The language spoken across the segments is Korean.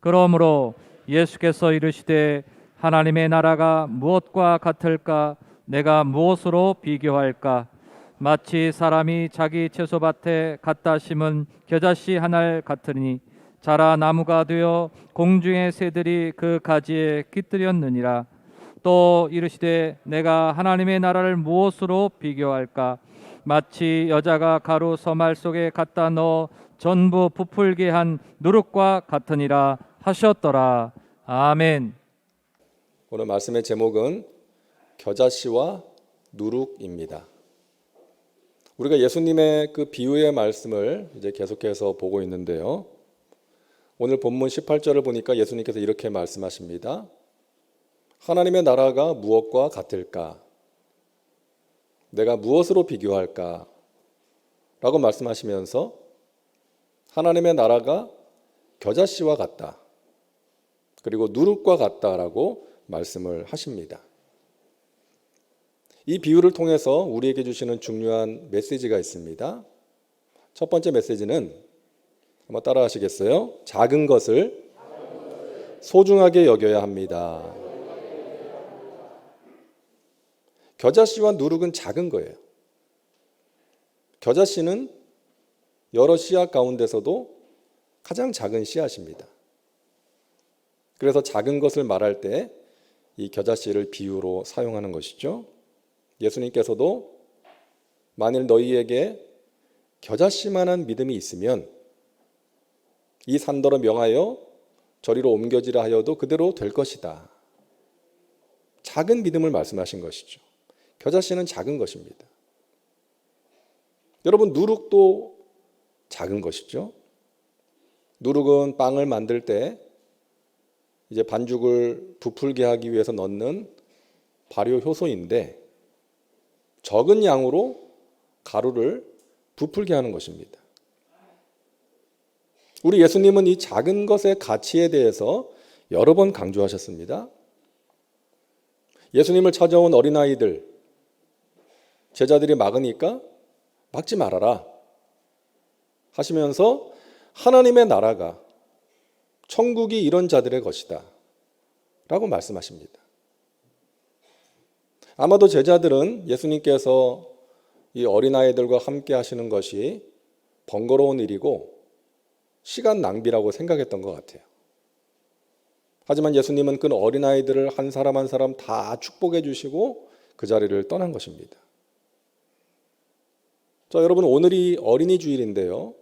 그러므로 예수께서 이르시되 하나님의 나라가 무엇과 같을까? 내가 무엇으로 비교할까? 마치 사람이 자기 채소밭에 갖다 심은 겨자씨 하나를 같으니 자라 나무가 되어 공중의 새들이 그 가지에 깃들였느니라. 또 이르시되 내가 하나님의 나라를 무엇으로 비교할까? 마치 여자가 가루 서말 속에 갖다 넣어 전부 부풀게 한 누룩과 같으니라 하셨더라 아멘 오늘 말씀의 제목은 겨자씨와 누룩입니다. 우리가 예수님의 그 비유의 말씀을 이제 계속해서 보고 있는데요. 오늘 본문 18절을 보니까 예수님께서 이렇게 말씀하십니다. 하나님의 나라가 무엇과 같을까? 내가 무엇으로 비교할까? 라고 말씀하시면서 하나님의 나라가 겨자씨와 같다. 그리고 누룩과 같다라고 말씀을 하십니다. 이 비유를 통해서 우리에게 주시는 중요한 메시지가 있습니다. 첫 번째 메시지는 한번 따라 하시겠어요? 작은 것을 소중하게 여겨야 합니다. 겨자씨와 누룩은 작은 거예요. 겨자씨는 여러 씨앗 가운데서도 가장 작은 씨앗입니다. 그래서 작은 것을 말할 때 이 겨자씨를 비유로 사용하는 것이죠. 예수님께서도 만일 너희에게 겨자씨만한 믿음이 있으면 이 산더러 명하여 저리로 옮겨지라 하여도 그대로 될 것이다. 작은 믿음을 말씀하신 것이죠. 겨자씨는 작은 것입니다. 여러분 누룩도 작은 것이죠. 누룩은 빵을 만들 때 이제 반죽을 부풀게 하기 위해서 넣는 발효 효소인데 적은 양으로 가루를 부풀게 하는 것입니다. 우리 예수님은 이 작은 것의 가치에 대해서 여러 번 강조하셨습니다. 예수님을 찾아온 어린아이들, 제자들이 막으니까 막지 말아라 하시면서 하나님의 나라가 천국이 이런 자들의 것이다 라고 말씀하십니다. 아마도 제자들은 예수님께서 이 어린아이들과 함께 하시는 것이 번거로운 일이고 시간 낭비라고 생각했던 것 같아요. 하지만 예수님은 그 어린아이들을 한 사람 한 사람 다 축복해 주시고 그 자리를 떠난 것입니다. 자, 여러분, 오늘이 어린이 주일인데요.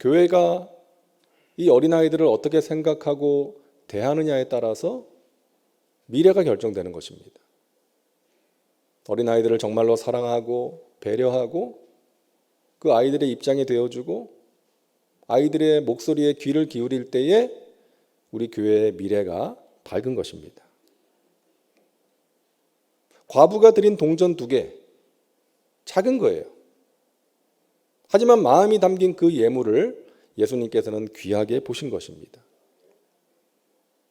교회가 이 어린아이들을 어떻게 생각하고 대하느냐에 따라서 미래가 결정되는 것입니다. 어린아이들을 정말로 사랑하고 배려하고 그 아이들의 입장이 되어주고 아이들의 목소리에 귀를 기울일 때에 우리 교회의 미래가 밝은 것입니다. 과부가 드린 동전 두 개, 작은 거예요. 하지만 마음이 담긴 그 예물을 예수님께서는 귀하게 보신 것입니다.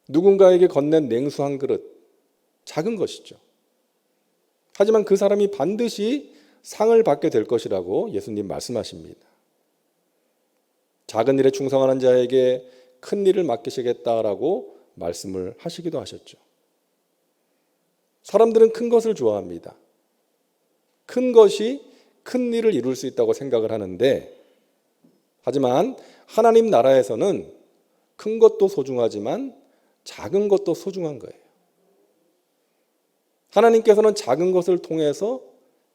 누군가에게 건넨 냉수 한 그릇, 작은 것이죠. 하지만 그 사람이 반드시 상을 받게 될 것이라고 예수님 말씀하십니다. 작은 일에 충성하는 자에게 큰 일을 맡기시겠다라고 말씀을 하시기도 하셨죠. 사람들은 큰 것을 좋아합니다. 큰 것이 큰 일을 이룰 수 있다고 생각을 하는데, 하지만 하나님 나라에서는 큰 것도 소중하지만 작은 것도 소중한 거예요. 하나님께서는 작은 것을 통해서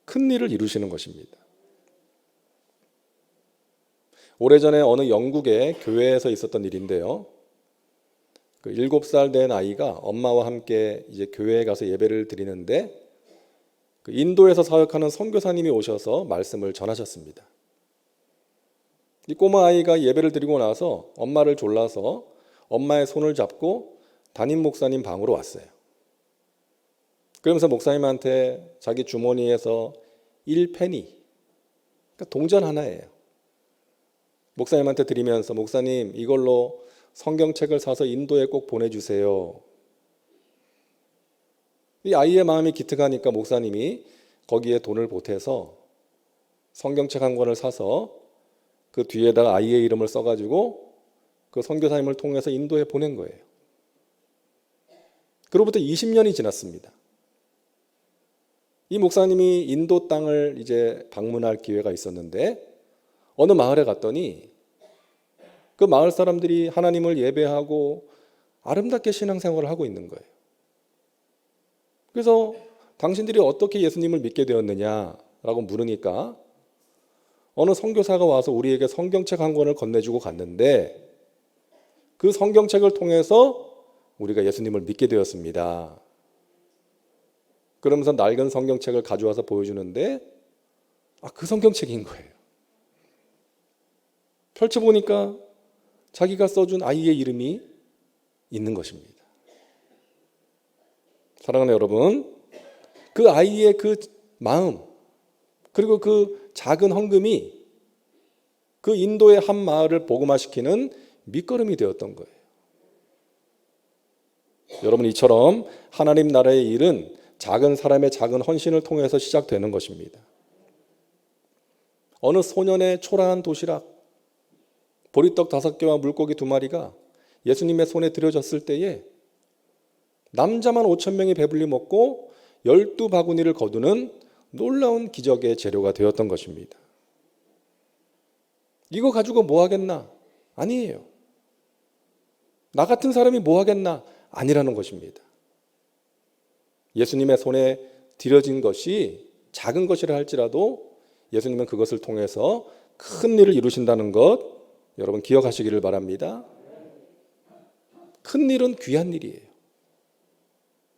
큰 일을 이루시는 것입니다. 오래전에 어느 영국의 교회에서 있었던 일인데요. 그 7살 된 아이가 엄마와 함께 이제 교회에 가서 예배를 드리는데 그 인도에서 사역하는 선교사님이 오셔서 말씀을 전하셨습니다. 이 꼬마 아이가 예배를 드리고 나서 엄마를 졸라서 엄마의 손을 잡고 담임 목사님 방으로 왔어요. 그러면서 목사님한테 자기 주머니에서 1페니, 그러니까 동전 하나예요. 목사님한테 드리면서 목사님 이걸로 성경책을 사서 인도에 꼭 보내주세요. 이 아이의 마음이 기특하니까 목사님이 거기에 돈을 보태서 성경책 한 권을 사서 그 뒤에다가 아이의 이름을 써가지고 그 선교사님을 통해서 인도에 보낸 거예요. 그로부터 20년이 지났습니다. 이 목사님이 인도 땅을 이제 방문할 기회가 있었는데 어느 마을에 갔더니 그 마을 사람들이 하나님을 예배하고 아름답게 신앙생활을 하고 있는 거예요. 그래서 당신들이 어떻게 예수님을 믿게 되었느냐라고 물으니까 어느 선교사가 와서 우리에게 성경책 한 권을 건네주고 갔는데 그 성경책을 통해서 우리가 예수님을 믿게 되었습니다. 그러면서 낡은 성경책을 가져와서 보여주는데 아, 그 성경책인 거예요. 펼쳐보니까 자기가 써준 아이의 이름이 있는 것입니다. 사랑하는 여러분, 그 아이의 그 마음, 그리고 그 작은 헌금이 그 인도의 한 마을을 복음화시키는 밑거름이 되었던 거예요. 여러분 이처럼 하나님 나라의 일은 작은 사람의 작은 헌신을 통해서 시작되는 것입니다. 어느 소년의 초라한 도시락, 보리떡 다섯 개와 물고기 두 마리가 예수님의 손에 들여졌을 때에 남자만 5천 명이 배불리 먹고 열두 바구니를 거두는 놀라운 기적의 재료가 되었던 것입니다. 이거 가지고 뭐 하겠나? 아니에요. 나 같은 사람이 뭐 하겠나? 아니라는 것입니다. 예수님의 손에 들여진 것이 작은 것이라 할지라도 예수님은 그것을 통해서 큰 일을 이루신다는 것 여러분 기억하시기를 바랍니다. 큰 일은 귀한 일이에요.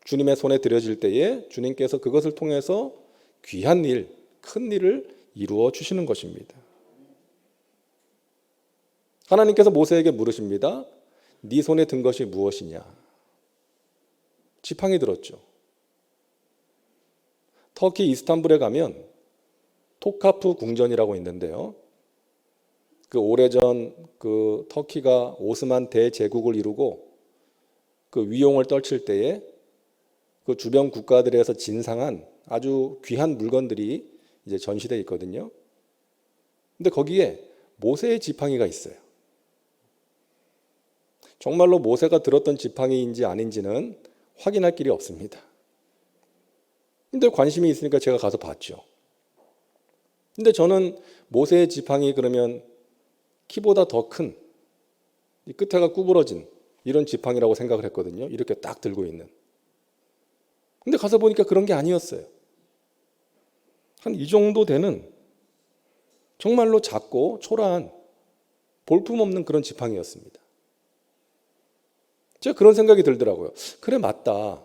주님의 손에 들여질 때에 주님께서 그것을 통해서 귀한 일, 큰 일을 이루어 주시는 것입니다. 하나님께서 모세에게 물으십니다. 네 손에 든 것이 무엇이냐? 지팡이 들었죠. 터키 이스탄불에 가면 토카프 궁전이라고 있는데요. 그 오래전 그 터키가 오스만 대제국을 이루고 그 위용을 떨칠 때에 그 주변 국가들에서 진상한 아주 귀한 물건들이 이제 전시되어 있거든요. 근데 거기에 모세의 지팡이가 있어요. 정말로 모세가 들었던 지팡이인지 아닌지는 확인할 길이 없습니다. 근데 관심이 있으니까 제가 가서 봤죠. 근데 저는 모세의 지팡이 그러면 키보다 더 큰, 이 끝에가 구부러진 이런 지팡이라고 생각을 했거든요. 이렇게 딱 들고 있는. 근데 가서 보니까 그런 게 아니었어요. 한 이 정도 되는 정말로 작고 초라한 볼품없는 그런 지팡이였습니다. 제가 그런 생각이 들더라고요. 그래, 맞다.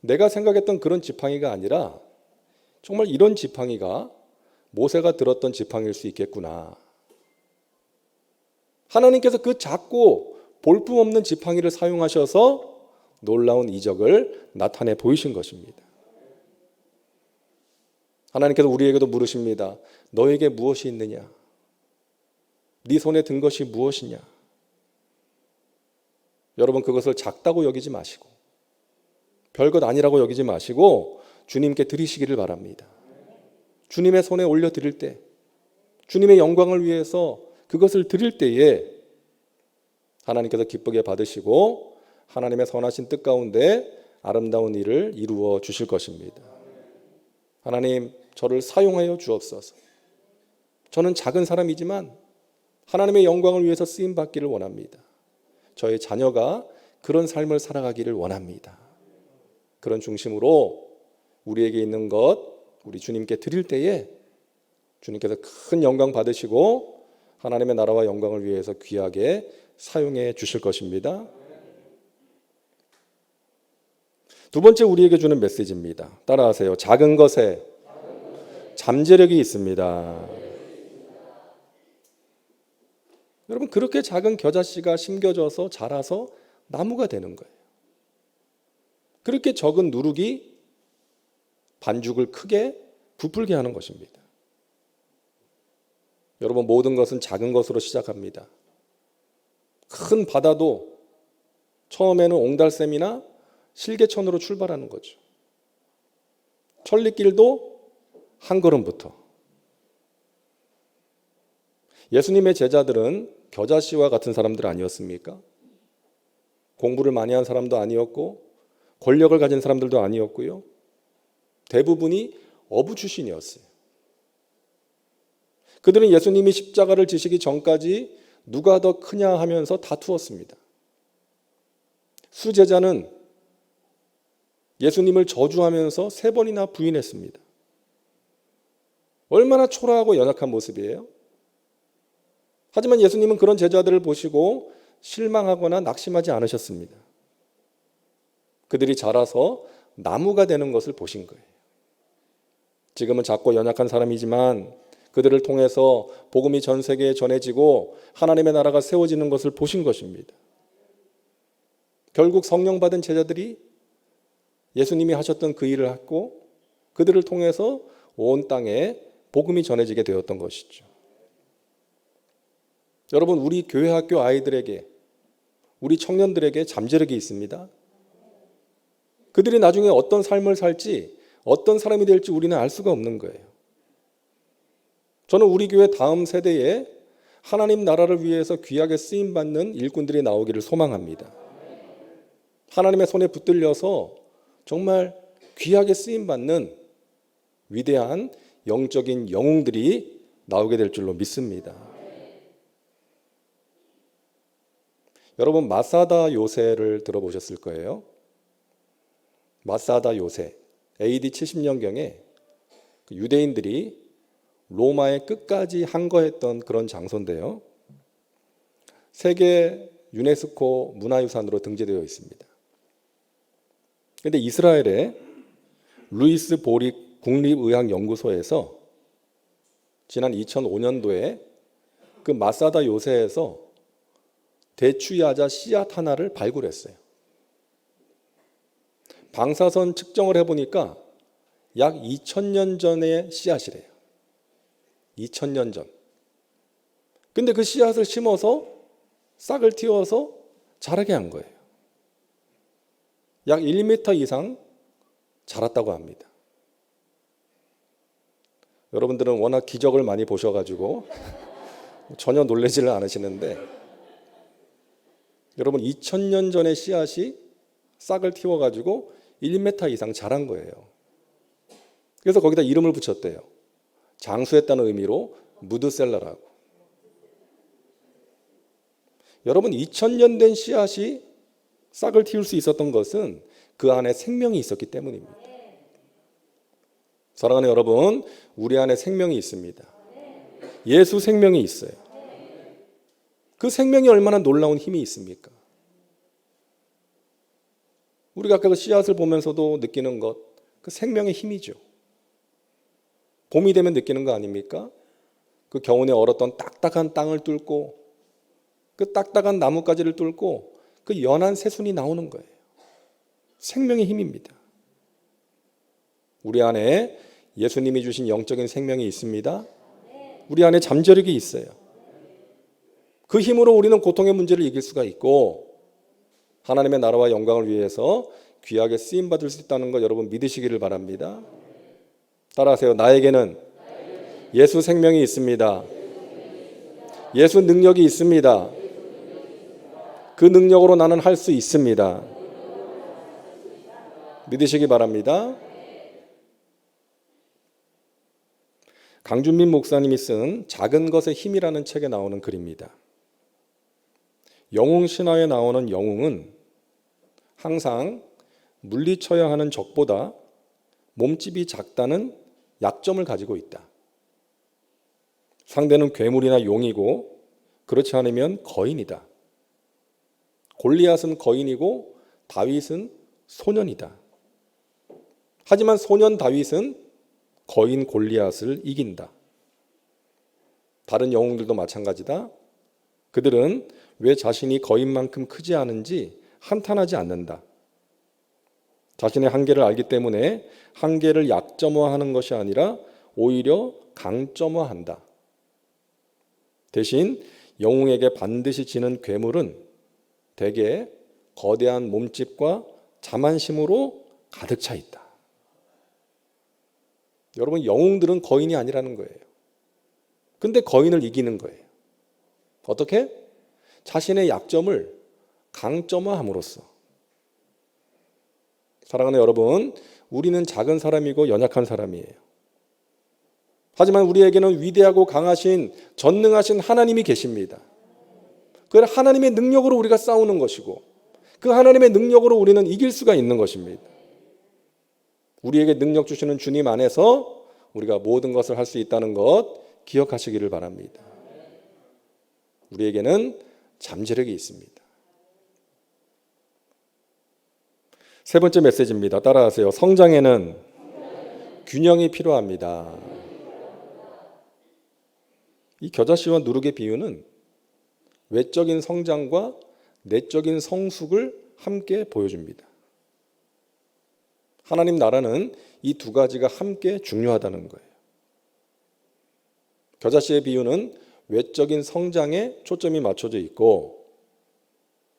내가 생각했던 그런 지팡이가 아니라 정말 이런 지팡이가 모세가 들었던 지팡이일 수 있겠구나. 하나님께서 그 작고 볼품없는 지팡이를 사용하셔서 놀라운 이적을 나타내 보이신 것입니다. 하나님께서 우리에게도 물으십니다. 너에게 무엇이 있느냐? 네 손에 든 것이 무엇이냐? 여러분 그것을 작다고 여기지 마시고 별것 아니라고 여기지 마시고 주님께 드리시기를 바랍니다. 주님의 손에 올려 드릴 때 주님의 영광을 위해서 그것을 드릴 때에 하나님께서 기쁘게 받으시고 하나님의 선하신 뜻 가운데 아름다운 일을 이루어 주실 것입니다. 하나님 저를 사용하여 주옵소서. 저는 작은 사람이지만 하나님의 영광을 위해서 쓰임 받기를 원합니다. 저의 자녀가 그런 삶을 살아가기를 원합니다. 그런 중심으로 우리에게 있는 것 우리 주님께 드릴 때에 주님께서 큰 영광 받으시고 하나님의 나라와 영광을 위해서 귀하게 사용해 주실 것입니다. 두 번째 우리에게 주는 메시지입니다. 따라하세요. 작은 것에 잠재력이 있습니다. 여러분 그렇게 작은 겨자씨가 심겨져서 자라서 나무가 되는 거예요. 그렇게 적은 누룩이 반죽을 크게 부풀게 하는 것입니다. 여러분 모든 것은 작은 것으로 시작합니다. 큰 바다도 처음에는 옹달샘이나 실개천으로 출발하는 거죠. 천리길도 한 걸음부터. 예수님의 제자들은 겨자씨와 같은 사람들 아니었습니까? 공부를 많이 한 사람도 아니었고 권력을 가진 사람들도 아니었고요. 대부분이 어부 출신이었어요. 그들은 예수님이 십자가를 지시기 전까지 누가 더 크냐 하면서 다투었습니다. 수제자는 예수님을 저주하면서 세 번이나 부인했습니다. 얼마나 초라하고 연약한 모습이에요? 하지만 예수님은 그런 제자들을 보시고 실망하거나 낙심하지 않으셨습니다. 그들이 자라서 나무가 되는 것을 보신 거예요. 지금은 작고 연약한 사람이지만 그들을 통해서 복음이 전 세계에 전해지고 하나님의 나라가 세워지는 것을 보신 것입니다. 결국 성령 받은 제자들이 예수님이 하셨던 그 일을 했고 그들을 통해서 온 땅에 복음이 전해지게 되었던 것이죠. 여러분, 우리 교회 학교 아이들에게, 우리 청년들에게 잠재력이 있습니다. 그들이 나중에 어떤 삶을 살지, 어떤 사람이 될지 우리는 알 수가 없는 거예요. 저는 우리 교회 다음 세대에 하나님 나라를 위해서 귀하게 쓰임 받는 일꾼들이 나오기를 소망합니다. 하나님의 손에 붙들려서 정말 귀하게 쓰임 받는 위대한 영적인 영웅들이 나오게 될 줄로 믿습니다. 여러분 마사다 요새를 들어보셨을 거예요. 마사다 요새 AD 70년경에 그 유대인들이 로마의 끝까지 항거했던 그런 장소인데요. 세계 유네스코 문화유산으로 등재되어 있습니다. 그런데 이스라엘의 루이스 보릭 국립의학연구소에서 지난 2005년도에 그 마사다 요새에서 대추야자 씨앗 하나를 발굴했어요. 방사선 측정을 해보니까 약 2000년 전의 씨앗이래요. 2000년 전. 근데 그 씨앗을 심어서 싹을 틔워서 자라게 한 거예요. 약 1m 이상 자랐다고 합니다. 여러분들은 워낙 기적을 많이 보셔가지고 전혀 놀라지를 않으시는데 여러분 2000년 전의 씨앗이 싹을 틔워가지고 1m 이상 자란 거예요. 그래서 거기다 이름을 붙였대요. 장수했다는 의미로 무드셀러라고. 여러분 2000년 된 씨앗이 싹을 틔울 수 있었던 것은 그 안에 생명이 있었기 때문입니다. 사랑하는 여러분, 우리 안에 생명이 있습니다. 예수 생명이 있어요. 그 생명이 얼마나 놀라운 힘이 있습니까? 우리가 아까 그 씨앗을 보면서도 느끼는 것, 그 생명의 힘이죠. 봄이 되면 느끼는 거 아닙니까? 그 겨우내 얼었던 딱딱한 땅을 뚫고 그 딱딱한 나뭇가지를 뚫고 그 연한 새순이 나오는 거예요. 생명의 힘입니다. 우리 안에 예수님이 주신 영적인 생명이 있습니다. 우리 안에 잠재력이 있어요. 그 힘으로 우리는 고통의 문제를 이길 수가 있고 하나님의 나라와 영광을 위해서 귀하게 쓰임 받을 수 있다는 것 여러분 믿으시기를 바랍니다. 따라하세요. 나에게는 예수 생명이 있습니다. 예수 능력이 있습니다. 그 능력으로 나는 할 수 있습니다. 믿으시기 바랍니다. 강준민 목사님이 쓴 작은 것의 힘이라는 책에 나오는 글입니다. 영웅 신화에 나오는 영웅은 항상 물리쳐야 하는 적보다 몸집이 작다는 약점을 가지고 있다. 상대는 괴물이나 용이고 그렇지 않으면 거인이다. 골리앗은 거인이고 다윗은 소년이다. 하지만 소년 다윗은 거인 골리앗을 이긴다. 다른 영웅들도 마찬가지다. 그들은 왜 자신이 거인만큼 크지 않은지 한탄하지 않는다. 자신의 한계를 알기 때문에 한계를 약점화하는 것이 아니라 오히려 강점화한다. 대신 영웅에게 반드시 지는 괴물은 대개 거대한 몸집과 자만심으로 가득 차 있다. 여러분 영웅들은 거인이 아니라는 거예요. 근데 거인을 이기는 거예요. 어떻게? 자신의 약점을 강점화함으로써. 사랑하는 여러분, 우리는 작은 사람이고 연약한 사람이에요. 하지만 우리에게는 위대하고 강하신 전능하신 하나님이 계십니다. 그 하나님의 능력으로 우리가 싸우는 것이고 그 하나님의 능력으로 우리는 이길 수가 있는 것입니다. 우리에게 능력 주시는 주님 안에서 우리가 모든 것을 할 수 있다는 것 기억하시기를 바랍니다. 우리에게는 잠재력이 있습니다. 세 번째 메시지입니다. 따라하세요. 성장에는 균형이 필요합니다. 이 겨자씨와 누룩의 비유는 외적인 성장과 내적인 성숙을 함께 보여줍니다. 하나님 나라는 이 두 가지가 함께 중요하다는 거예요. 겨자씨의 비유는 외적인 성장에 초점이 맞춰져 있고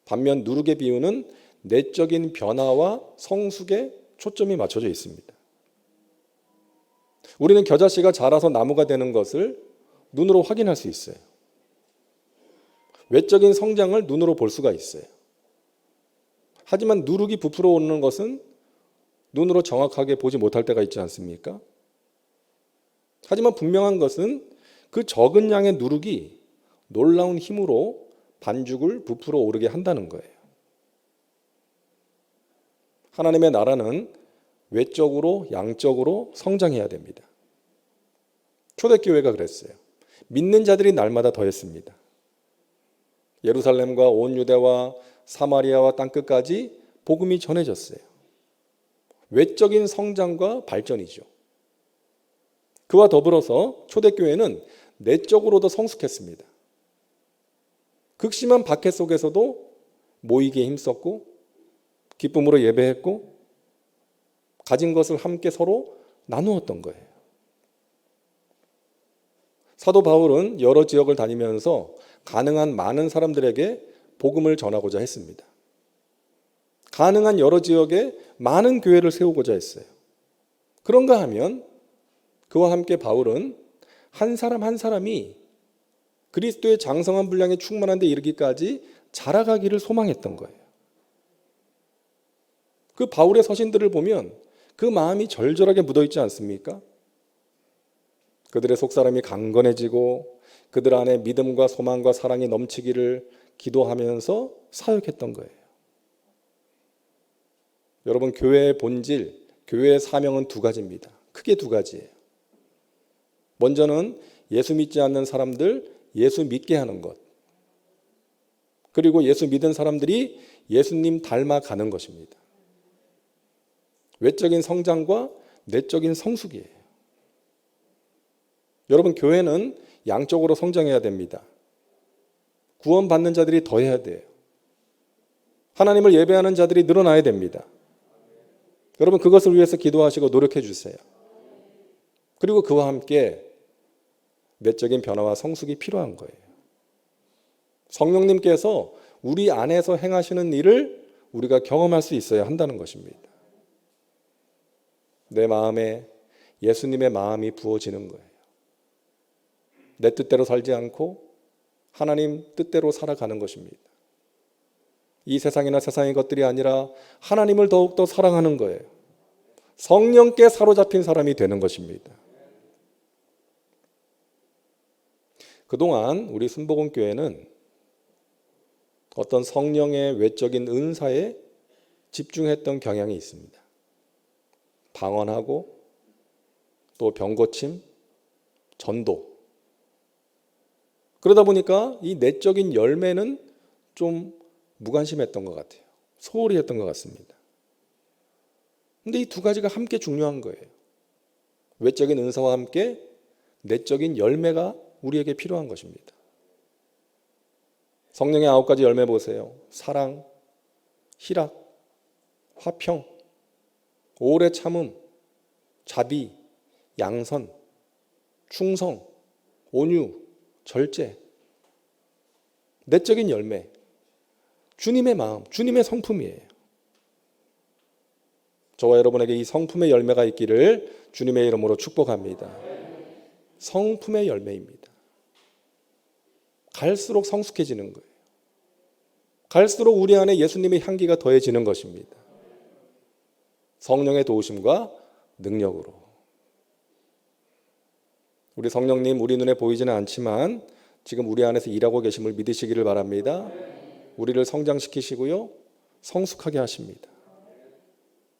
반면 누룩의 비유는 내적인 변화와 성숙에 초점이 맞춰져 있습니다. 우리는 겨자씨가 자라서 나무가 되는 것을 눈으로 확인할 수 있어요. 외적인 성장을 눈으로 볼 수가 있어요. 하지만 누룩이 부풀어 오르는 것은 눈으로 정확하게 보지 못할 때가 있지 않습니까? 하지만 분명한 것은 그 적은 양의 누룩이 놀라운 힘으로 반죽을 부풀어 오르게 한다는 거예요. 하나님의 나라는 외적으로 양적으로 성장해야 됩니다. 초대교회가 그랬어요. 믿는 자들이 날마다 더했습니다. 예루살렘과 온 유대와 사마리아와 땅끝까지 복음이 전해졌어요. 외적인 성장과 발전이죠. 그와 더불어서 초대교회는 내적으로도 성숙했습니다. 극심한 박해 속에서도 모이기에 힘썼고 기쁨으로 예배했고 가진 것을 함께 서로 나누었던 거예요. 사도 바울은 여러 지역을 다니면서 가능한 많은 사람들에게 복음을 전하고자 했습니다. 가능한 여러 지역에 많은 교회를 세우고자 했어요. 그런가 하면 그와 함께 바울은 한 사람 한 사람이 그리스도의 장성한 분량에 충만한 데 이르기까지 자라가기를 소망했던 거예요. 그 바울의 서신들을 보면 그 마음이 절절하게 묻어 있지 않습니까? 그들의 속사람이 강건해지고 그들 안에 믿음과 소망과 사랑이 넘치기를 기도하면서 사역했던 거예요. 여러분 교회의 본질, 교회의 사명은 두 가지입니다. 크게 두 가지예요. 먼저는 예수 믿지 않는 사람들 예수 믿게 하는 것. 그리고 예수 믿은 사람들이 예수님 닮아가는 것입니다. 외적인 성장과 내적인 성숙이에요. 여러분, 교회는 양쪽으로 성장해야 됩니다. 구원받는 자들이 더해야 돼요. 하나님을 예배하는 자들이 늘어나야 됩니다. 여러분, 그것을 위해서 기도하시고 노력해 주세요. 그리고 그와 함께 내적인 변화와 성숙이 필요한 거예요. 성령님께서 우리 안에서 행하시는 일을 우리가 경험할 수 있어야 한다는 것입니다. 내 마음에 예수님의 마음이 부어지는 거예요. 내 뜻대로 살지 않고 하나님 뜻대로 살아가는 것입니다. 이 세상이나 세상의 것들이 아니라 하나님을 더욱더 사랑하는 거예요. 성령께 사로잡힌 사람이 되는 것입니다. 그동안 우리 순복음 교회는 어떤 성령의 외적인 은사에 집중했던 경향이 있습니다. 방언하고 또 병고침, 전도. 그러다 보니까 이 내적인 열매는 좀 무관심했던 것 같아요. 소홀히 했던 것 같습니다. 근데 이 두 가지가 함께 중요한 거예요. 외적인 은사와 함께 내적인 열매가 우리에게 필요한 것입니다. 성령의 아홉 가지 열매 보세요. 사랑, 희락, 화평, 오래 참음, 자비, 양선, 충성, 온유, 절제. 내적인 열매. 주님의 마음, 주님의 성품이에요. 저와 여러분에게 이 성품의 열매가 있기를 주님의 이름으로 축복합니다. 성품의 열매입니다. 갈수록 성숙해지는 거예요. 갈수록 우리 안에 예수님의 향기가 더해지는 것입니다. 성령의 도우심과 능력으로. 우리 성령님 우리 눈에 보이지는 않지만 지금 우리 안에서 일하고 계심을 믿으시기를 바랍니다. 우리를 성장시키시고요. 성숙하게 하십니다.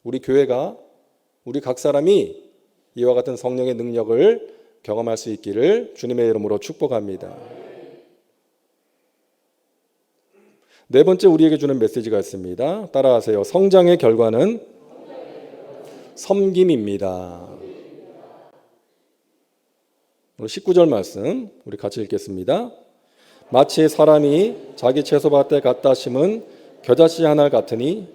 우리 교회가 우리 각 사람이 이와 같은 성령의 능력을 경험할 수 있기를 주님의 이름으로 축복합니다. 네 번째 우리에게 주는 메시지가 있습니다. 따라하세요. 성장의 결과는 섬김입니다. 오늘 19절 말씀 우리 같이 읽겠습니다. 마치 사람이 자기 채소밭에 갖다 심은 겨자씨 하나 같으니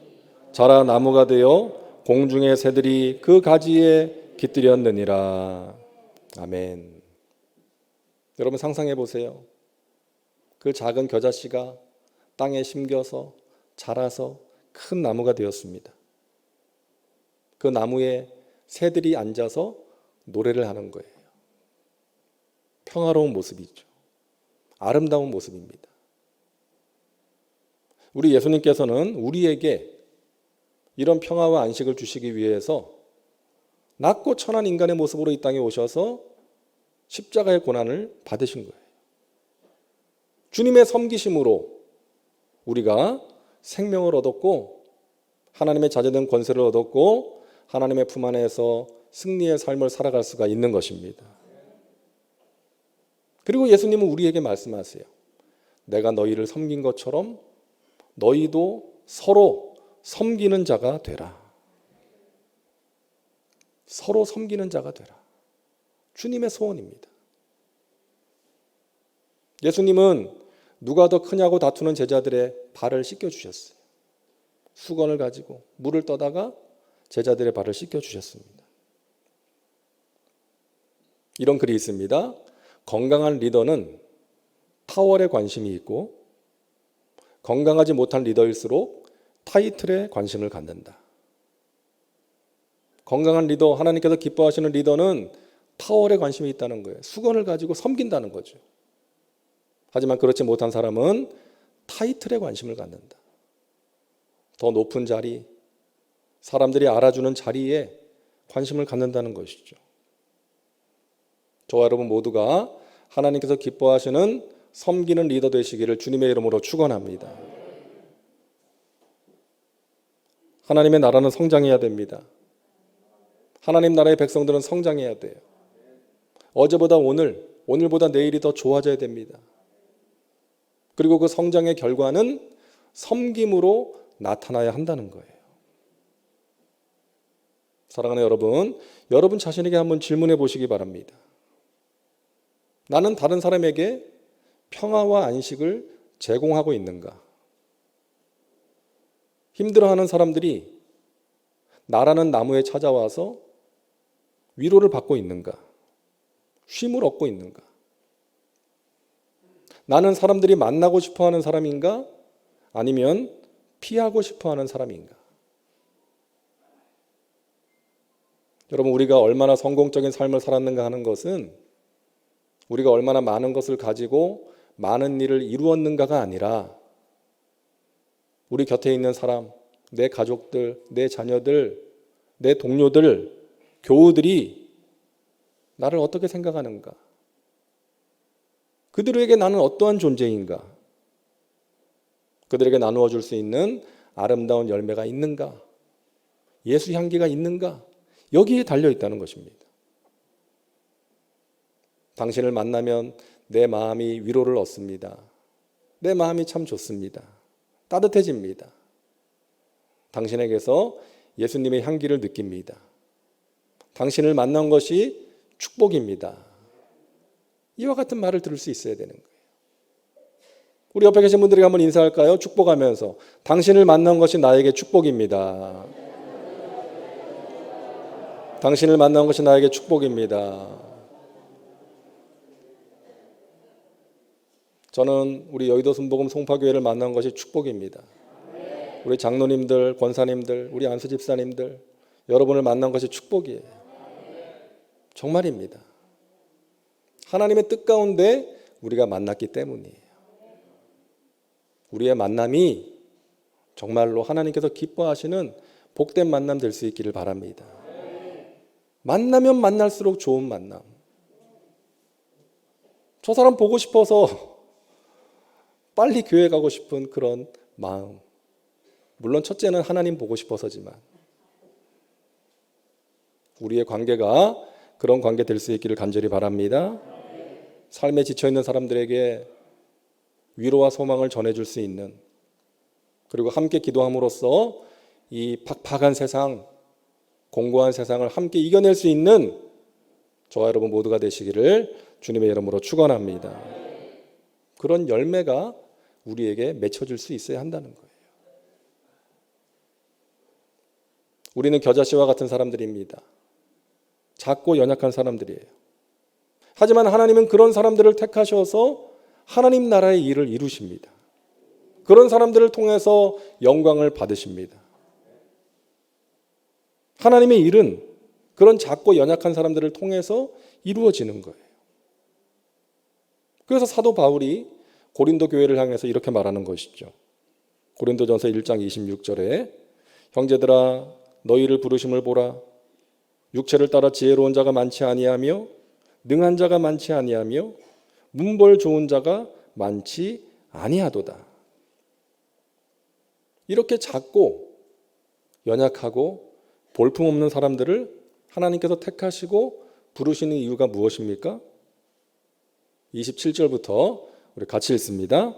자라 나무가 되어 공중의 새들이 그 가지에 깃들였느니라. 아멘. 여러분 상상해 보세요. 그 작은 겨자씨가 땅에 심겨서 자라서 큰 나무가 되었습니다. 그 나무에 새들이 앉아서 노래를 하는 거예요. 평화로운 모습이죠. 아름다운 모습입니다. 우리 예수님께서는 우리에게 이런 평화와 안식을 주시기 위해서 낮고 천한 인간의 모습으로 이 땅에 오셔서 십자가의 고난을 받으신 거예요. 주님의 섬기심으로 우리가 생명을 얻었고 하나님의 자제된 권세를 얻었고 하나님의 품 안에서 승리의 삶을 살아갈 수가 있는 것입니다. 그리고 예수님은 우리에게 말씀하세요. 내가 너희를 섬긴 것처럼 너희도 서로 섬기는 자가 되라. 서로 섬기는 자가 되라. 주님의 소원입니다. 예수님은 누가 더 크냐고 다투는 제자들의 발을 씻겨 주셨어요. 수건을 가지고 물을 떠다가 제자들의 발을 씻겨 주셨습니다. 이런 글이 있습니다. 건강한 리더는 타월에 관심이 있고 건강하지 못한 리더일수록 타이틀에 관심을 갖는다. 건강한 리더, 하나님께서 기뻐하시는 리더는 타월에 관심이 있다는 거예요. 수건을 가지고 섬긴다는 거죠. 하지만 그렇지 못한 사람은 타이틀에 관심을 갖는다. 더 높은 자리, 사람들이 알아주는 자리에 관심을 갖는다는 것이죠. 저와 여러분 모두가 하나님께서 기뻐하시는 섬기는 리더 되시기를 주님의 이름으로 축원합니다. 하나님의 나라는 성장해야 됩니다. 하나님 나라의 백성들은 성장해야 돼요. 어제보다 오늘, 오늘보다 내일이 더 좋아져야 됩니다. 그리고 그 성장의 결과는 섬김으로 나타나야 한다는 거예요. 사랑하는 여러분, 여러분 자신에게 한번 질문해 보시기 바랍니다. 나는 다른 사람에게 평화와 안식을 제공하고 있는가? 힘들어하는 사람들이 나라는 나무에 찾아와서 위로를 받고 있는가? 쉼을 얻고 있는가? 나는 사람들이 만나고 싶어 하는 사람인가? 아니면 피하고 싶어 하는 사람인가? 여러분, 우리가 얼마나 성공적인 삶을 살았는가 하는 것은 우리가 얼마나 많은 것을 가지고 많은 일을 이루었는가가 아니라 우리 곁에 있는 사람, 내 가족들, 내 자녀들, 내 동료들, 교우들이 나를 어떻게 생각하는가? 그들에게 나는 어떠한 존재인가? 그들에게 나누어 줄 수 있는 아름다운 열매가 있는가? 예수 향기가 있는가? 여기에 달려 있다는 것입니다. 당신을 만나면 내 마음이 위로를 얻습니다. 내 마음이 참 좋습니다. 따뜻해집니다. 당신에게서 예수님의 향기를 느낍니다. 당신을 만난 것이 축복입니다. 이와 같은 말을 들을 수 있어야 되는 거예요. 우리 옆에 계신 분들에게 한번 인사할까요? 축복하면서 당신을 만난 것이 나에게 축복입니다. 당신을 만난 것이 나에게 축복입니다. 저는 우리 여의도 순복음 송파교회를 만난 것이 축복입니다. 우리 장로님들, 권사님들, 우리 안수 집사님들 여러분을 만난 것이 축복이에요. 정말입니다. 하나님의 뜻 가운데 우리가 만났기 때문이에요. 우리의 만남이 정말로 하나님께서 기뻐하시는 복된 만남 될 수 있기를 바랍니다. 만나면 만날수록 좋은 만남. 저 사람 보고 싶어서 빨리 교회 가고 싶은 그런 마음. 물론 첫째는 하나님 보고 싶어서지만 우리의 관계가 그런 관계 될 수 있기를 간절히 바랍니다. 삶에 지쳐 있는 사람들에게 위로와 소망을 전해 줄 수 있는 그리고 함께 기도함으로써 이 팍팍한 세상, 공고한 세상을 함께 이겨낼 수 있는 저와 여러분 모두가 되시기를 주님의 이름으로 축원합니다. 그런 열매가 우리에게 맺혀질 수 있어야 한다는 거예요. 우리는 겨자씨와 같은 사람들입니다. 작고 연약한 사람들이에요. 하지만 하나님은 그런 사람들을 택하셔서 하나님 나라의 일을 이루십니다. 그런 사람들을 통해서 영광을 받으십니다. 하나님의 일은 그런 작고 연약한 사람들을 통해서 이루어지는 거예요. 그래서 사도 바울이 고린도 교회를 향해서 이렇게 말하는 것이죠. 고린도전서 1장 26절에 형제들아 너희를 부르심을 보라 육체를 따라 지혜로운 자가 많지 아니하며 능한 자가 많지 아니하며 문벌 좋은 자가 많지 아니하도다. 이렇게 작고 연약하고 볼품없는 사람들을 하나님께서 택하시고 부르시는 이유가 무엇입니까? 27절부터 우리 같이 읽습니다.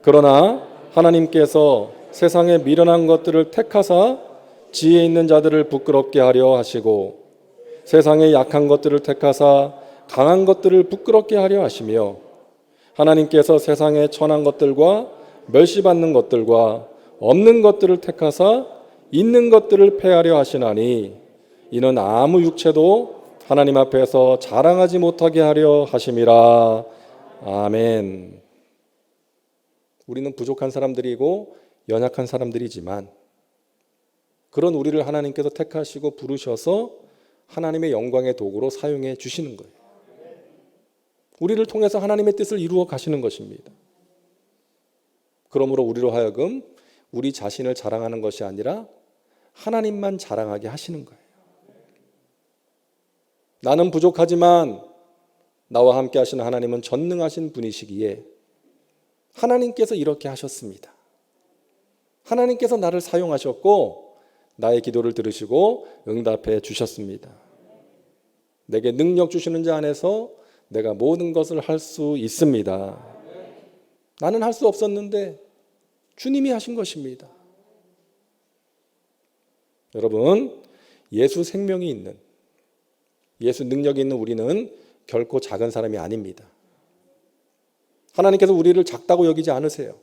그러나 하나님께서 세상에 미련한 것들을 택하사 지혜 있는 자들을 부끄럽게 하려 하시고 세상에 약한 것들을 택하사 강한 것들을 부끄럽게 하려 하시며 하나님께서 세상에 천한 것들과 멸시받는 것들과 없는 것들을 택하사 있는 것들을 패하려 하시나니 이는 아무 육체도 하나님 앞에서 자랑하지 못하게 하려 하심이라 아멘. 우리는 부족한 사람들이고 연약한 사람들이지만 그런 우리를 하나님께서 택하시고 부르셔서 하나님의 영광의 도구로 사용해 주시는 거예요. 우리를 통해서 하나님의 뜻을 이루어 가시는 것입니다. 그러므로 우리로 하여금 우리 자신을 자랑하는 것이 아니라 하나님만 자랑하게 하시는 거예요. 나는 부족하지만 나와 함께 하시는 하나님은 전능하신 분이시기에 하나님께서 이렇게 하셨습니다. 하나님께서 나를 사용하셨고 나의 기도를 들으시고 응답해 주셨습니다. 내게 능력 주시는 자 안에서 내가 모든 것을 할 수 있습니다. 나는 할 수 없었는데 주님이 하신 것입니다. 여러분, 예수 생명이 있는 예수 능력이 있는 우리는 결코 작은 사람이 아닙니다. 하나님께서 우리를 작다고 여기지 않으세요.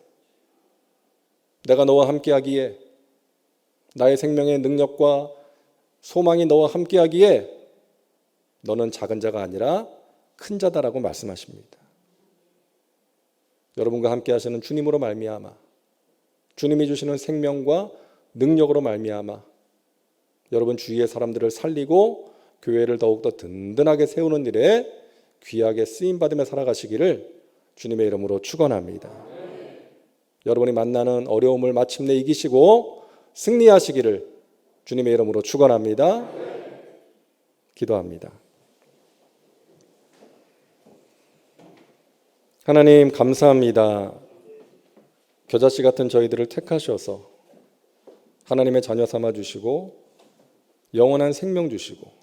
내가 너와 함께 하기에 나의 생명의 능력과 소망이 너와 함께 하기에 너는 작은 자가 아니라 큰 자다라고 말씀하십니다. 여러분과 함께 하시는 주님으로 말미암아 주님이 주시는 생명과 능력으로 말미암아 여러분 주위의 사람들을 살리고 교회를 더욱더 든든하게 세우는 일에 귀하게 쓰임 받으며 살아가시기를 주님의 이름으로 축원합니다. 여러분이 만나는 어려움을 마침내 이기시고 승리하시기를 주님의 이름으로 축원합니다. 기도합니다. 하나님 감사합니다. 겨자씨 같은 저희들을 택하셔서 하나님의 자녀 삼아 주시고 영원한 생명 주시고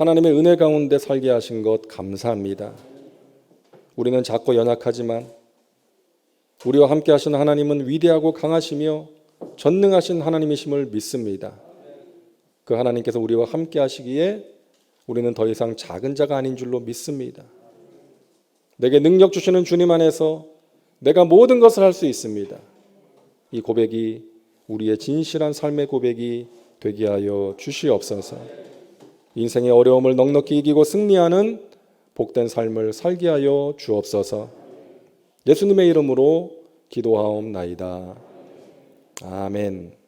하나님의 은혜 가운데 살게 하신 것 감사합니다. 우리는 작고 연약하지만 우리와 함께 하시는 하나님은 위대하고 강하시며 전능하신 하나님이심을 믿습니다. 그 하나님께서 우리와 함께 하시기에 우리는 더 이상 작은 자가 아닌 줄로 믿습니다. 내게 능력 주시는 주님 안에서 내가 모든 것을 할 수 있습니다. 이 고백이 우리의 진실한 삶의 고백이 되게 하여 주시옵소서. 인생의 어려움을 넉넉히 이기고 승리하는 복된 삶을 살게 하여 주옵소서. 예수님의 이름으로 기도하옵나이다. 아멘.